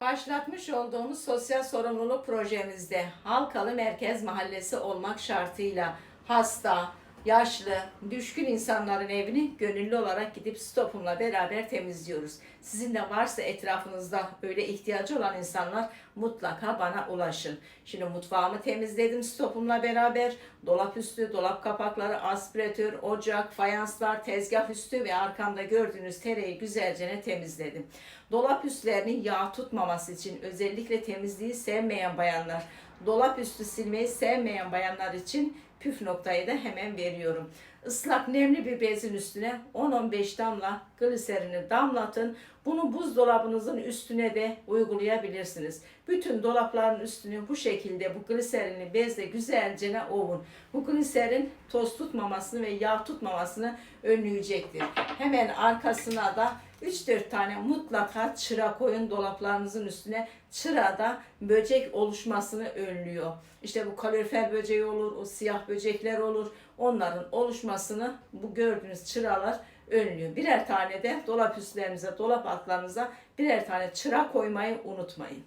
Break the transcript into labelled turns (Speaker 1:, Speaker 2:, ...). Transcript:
Speaker 1: Başlatmış olduğumuz sosyal sorumluluk projemizde Halkalı Merkez Mahallesi olmak şartıyla hasta, yaşlı, düşkün insanların evini gönüllü olarak gidip stopumla beraber temizliyoruz. Sizin de varsa etrafınızda böyle ihtiyacı olan insanlar mutlaka bana ulaşın. Şimdi mutfağımı temizledim stopumla beraber. Dolap üstü, dolap kapakları, aspiratör, ocak, fayanslar, tezgah üstü ve arkamda gördüğünüz tereyi güzelce temizledim. Dolap üstlerinin yağ tutmaması için özellikle temizliği sevmeyen bayanlar, dolap üstü silmeyi sevmeyen bayanlar için püf noktayı da hemen veriyorum. Islak nemli bir bezin üstüne 10-15 damla gliserini damlatın. Bunu buzdolabınızın üstüne de uygulayabilirsiniz. Bütün dolapların üstünü bu şekilde bu gliserini bezle güzelce ovun. Bu gliserin toz tutmamasını ve yağ tutmamasını önleyecektir. Hemen arkasına da 3-4 tane mutlaka çıra koyun dolaplarınızın üstüne. Çıra da böcek oluşmasını önlüyor. İşte bu kalorifer böceği olur, o siyah böcekler olur. Onların oluşmasını bu gördüğünüz çıralar önlüyor. Birer tane de dolap üstlerinize, dolap altlarınıza birer tane çıra koymayı unutmayın.